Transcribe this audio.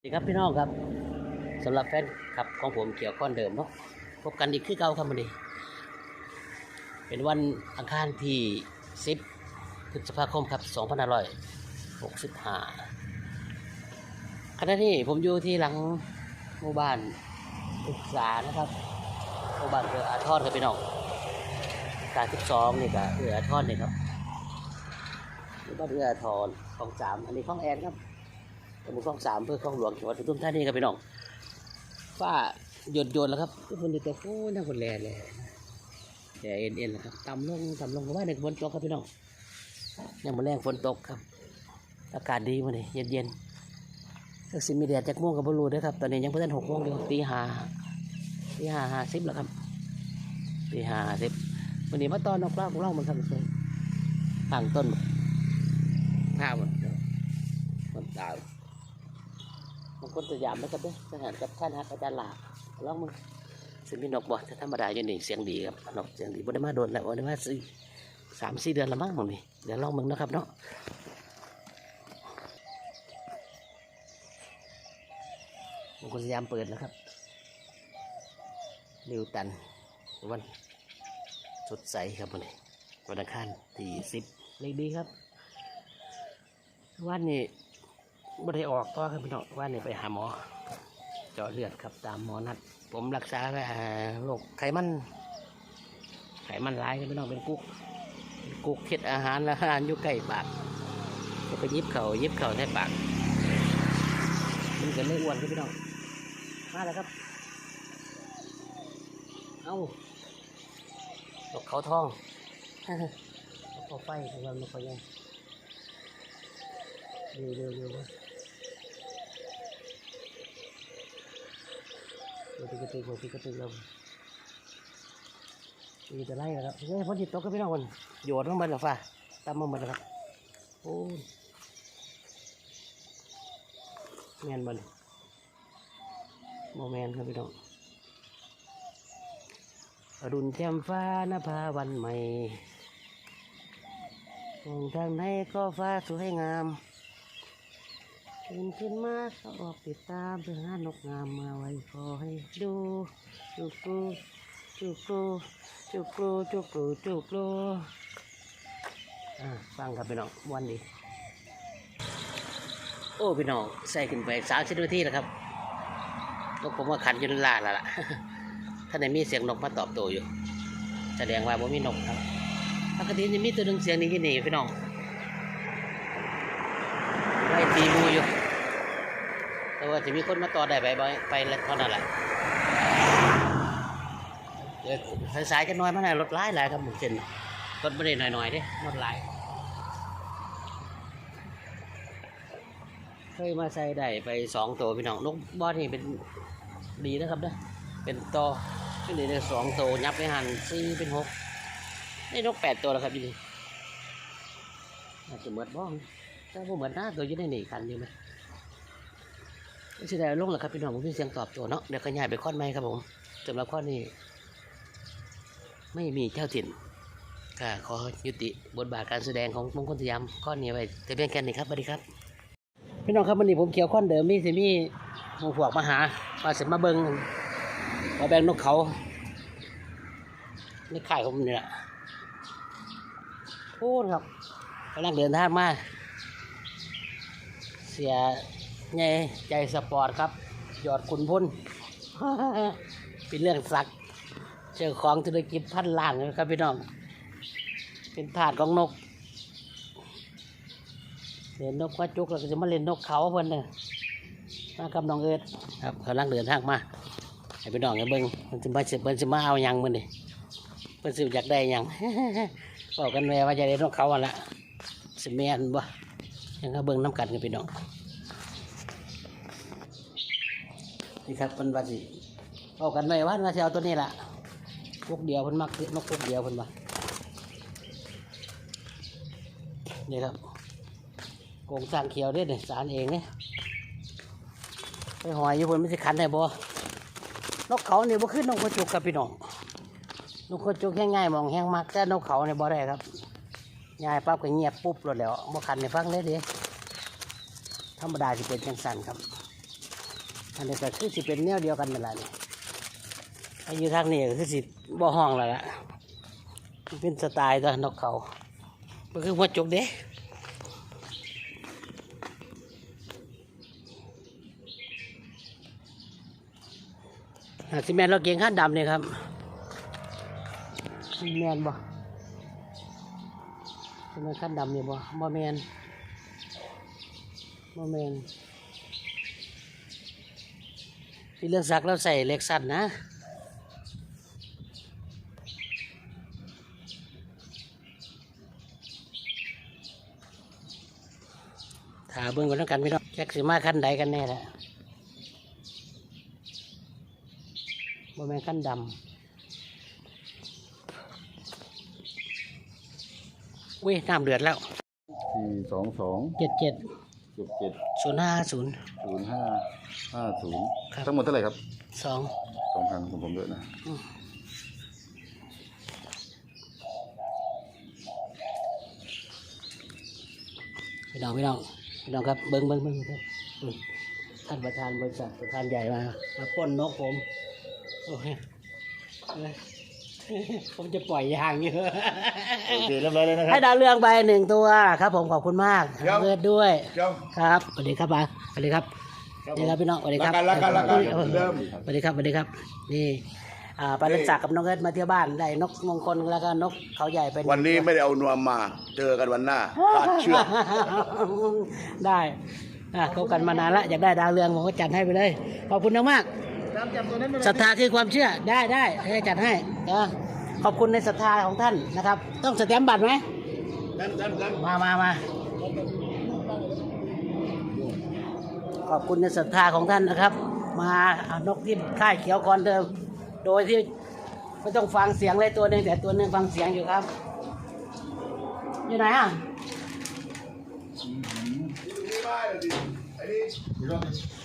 สวัสดีครับพี่น้องครับสำหรับแฟนคลับของผมเกี่ยวข้อนเดิมเนาะพบกันอีกคือเก่าครับวันนี้เป็นวันอังคารที่ 10พฤษภาคมครับ2565ขณะนี้ผมอยู่ที่หลังหมู่บ้านศึกษานะครับหมู่บ้านเรืออาทรครับพี่น้องการ12นี่ก็เรืออาทรนี่ครับหมู่บ้านเรืออาทรคลองสามอันนี้คลองแอนครับ ตำบลคลองสามเพื่อคลองหลวงจังหวัดปทุมธานีครับพี่น้องฝ้าหยดหยดแล้วครับทุกคนจะตกโอ้น่าคนแลเลยแต่เอ็นเอ็นนะครับต่ำลงต่ำลงเพราะว่าในฝนตกครับพี่น้องยังมาแรงฝนตกครับ อากาศดีมาเลยเย็นเย็นๆสักสิมีแดดจากม่วงกับบรูด้วยครับ ตอนนี้ยังเพิ่งหกโมงเดียวตีห้าตีห้าห้าสิบแล้วครับตีห้าห้าสิบวันนี้มาตอนนอกเล่าของเรามันครับทุกคนทางต้นข้าวมันต้นตาลบา คนสยามแล้วก็เด้อทหารกับท่านฮักอาจารย์ลาลองมึงซึ่งพี่นกบอกธรรมดาอยู่นี่เสียงดีครับนกเสียงดีบ่ได้มาโดนแล้วบ่ได้มาสี่สามสี่เดือนละมั้งมึงนี่เดี๋ยวลองมึงนะครับเนาะบางคนสยามเปิดแล้วครับนิวตันวันสดใสครับวันนี้วันอังคารที่สิบเลขดีครับวันนี้ บ่ได้ออกก็คือพี่น้องว่าเนี่ยไปหาหมอเจาะเลือดครับตามหมอนัด ผมรักษาโรคไขมัน ไขมันร้ายครับพี่น้องเป็นกุ๊กกุ๊กเฮ็ดอาหารแล้วอาหารอยู่ใกล้ปากก็ไปยิบเข่ายิบเข่าใส่ปากมันก็เลยอ้วนครับพี่น้องมาแล้วครับ เอ้าตกเขาทองเขาไฟของเราไม่ค่อยยังเร็วเร็ ตีกตือตีกตือลมตีจะไล่แล้วครับเฮ้ยพ้นจิตตกก็พี่น้องคนโยนลงมาแล้วฟ้าตามมาหมดแล้วครับโอ้ยแมนบอลโมแมนครับพี่น้องอรุณแจ่มฟ้านภาวันใหม่องทางไหนก็ฟ้าสวยงาม ตื่นขึ้นมาก็ออกติดตามเพื่อหานกงามมาไว้ขอให้ดูจุกรูจุกรูจุกรูจุกรูจุกรูอ่าฟังครับพี่น้องวันนี้ โอ้พี่น้องใส่ขึ้นไปสามสิบนาทีแล้วครับนกผมว่าขันยืนล่าแล้วล่ะถ้าไหนมีเสียงนกมาตอบโต้อยู่ แสดงว่าผมมีนกครับปกติจะมีตัวหนึ่งเสียงนี้ที่นี่พี่น้อง ไล่ตีมูอยู่ แต่ว่าจะมีคนมาต่อได้ไปบ่ไปแล้วเท่านั้นแหละเดี๋ยวสายๆจะน้อยมาหน่อยรถหลายหลายครับหมุนเส้นรถไม่ได้หน่อยๆเด้รถหลายเคยมาใส่ได้ไปสองตัวพี่น้องนกบอสนี่เป็นดีนะครับนะเป็นตัวขึ้นเลยได้สองตัวยับไปหันสี่เป็นหกนี่นกแปดตัวแล้วครับพี่นี่อาจจะเหมือนบ้อง แต่ผมเหมือนหน้าตัวยืดในหนีคันอยู่ไหมไม่ใช่ได้ลงหรอกครับพี่น้องผมมีเสียงตอบตัวเนาะเดี๋ยวขยายไปข้อนไม้ครับผมสำหรับข้อนี้ ไม่มีเจ้าถิ่นก็ขอยุติบทบาทการแสดงของมงคลสยามข้อนี้ไว้แต่เพียงแค่นี้ครับสวัสดีครับพี่น้องครับวันนี้ผมเขียวข้อนเดิมมีสิมีหมูพวกมาหามาเสร็จมาเบิงมาแบ่งนกเขานี่ข่ายผมนี่แหละพูดครับกำลังเดินทางมา สียไงใจสปอร์ตครับยอดคุณพุ่น เป็นเรื่องสักเจ้าของธุรกิจพันล้านนะครับพี่น้อง เป็นถาดของนกเล่นนกกระจุกแล้วก็จะมาเล่นนกเขาเพิ่นเนี่ยมากับน้องเอิร์ดครับกำลังเดินทางมาให้พี่น้องกันเบิ่งมันจะมาเพิ่นจะมาเอายังมันนี่เพิ่นสิอยากได้ยังบอกกันแม่ว่าจะได้นกเขาอะละสิแม่นบ่ ยังก็เบิ่งน้ำกันกันพี่น้องนี่ครับเป็นว่าสิเอากันไว้ว่าว่าจะเอาตัวนี้ล่ะพวกเดียวเพิ่นมักนกพวกเดียวเพิ่นว่านี่ครับโกงสร้างเขียวเด้เนี่ยสารเองเนี่ยไปหอยอยู่เพิ่นไม่ใช่ขันได้บ่นกเขาเนี่ยบ่ขึ้นนกกระจุกครับพี่น้องนกกระจุกแห้งง่ายมองแห้งมักแต่นกเขาเนี่ยบ่ได้ครับ ง่ายปั๊บก็เงียบปุ๊บรถแล้วบ่ขันในฟังเลยเดิธรรมดาสิเป็นจังสันครับ อันนี้ก็คือสิเป็นแนวเดียวกันนั่นแหละนี่อายุทางนี้ก็คือสิบ่ห้องแล้วล่ะเป็นสไตล์ตัวนกเขาก็คือหัวจุกเด้อาซิแมนเราเก่งขั้นดำเนี่ยครับแมนบ่ มนขั้นดำเนี่ยบ่บ่แมนบ่แมนที่เรื่องซักเราใส่เล็กสั้นนะถาเบิ่งกันแล้วกันพี่น้องแจ็คสิมาขั้นใดกันแน่ละบ่แมนขั้นดำ เว้ยน้ำเดือดแล้วสี่สองสองเจ็ดเจ็ดเจ็ดเจ็ดศูนย์ห้าศูนย์ศูนย์ห้าห้าศูนย์ครับทั้งหมดเท่าไหร่ครับสองสองพันของผมด้วยนะพี่น้องพี่น้องพี่น้องครับเบิ้งเบิ้งเบิ้งครับอืมท่านประธานบริษัทประธานใหญ่มามาปล้นนกผมโอ้ย ผมจะปล่อยยางอยู่โอเคเรียบร้อยเลยนะครัให้บ ดาวเรืองไปหนึ่งตัวครับ ผมขอบคุณมากครับ เลือดด้วย ครับครับสวัสดีครับป้าสวัสดีครับสวัสดีครับพี่น้องสวัสดีครับรักกันรักกันรักกันเออเหมือนเดิมสวัสดีครับสวัสดีครับ นี่อ่าปานักศักดิ์กับน้องเอิร์ธมาเที่ยวบ้านได้นกมงคลแล้วก็นกเขาใหญ่เป็นวันนี้ไม่ได้เอานวมมา เจอกันวันหน้าขาดเชือกได้อะคบกันมานานละอยากได้ดาวเรืองผมก็จัดให้ไปเลยขอบคุณมากๆ ศรัทธาคือความเชื่อได้ได้ให้จัดให้นะขอบคุณในศรัทธาของท่านนะครับ ต้องสแตมป์บัตรไหมมามามาขอบคุณในศรัทธาของท่านนะครับ มาเอานกที่ค่ายเขียวก่อนเดิมโดยที่ไม่ต้องฟังเสียงเลยตัวหนึ่งแต่ตัวหนึ่งฟังเสียงอยู่ครับ อยู่ไหนอะเ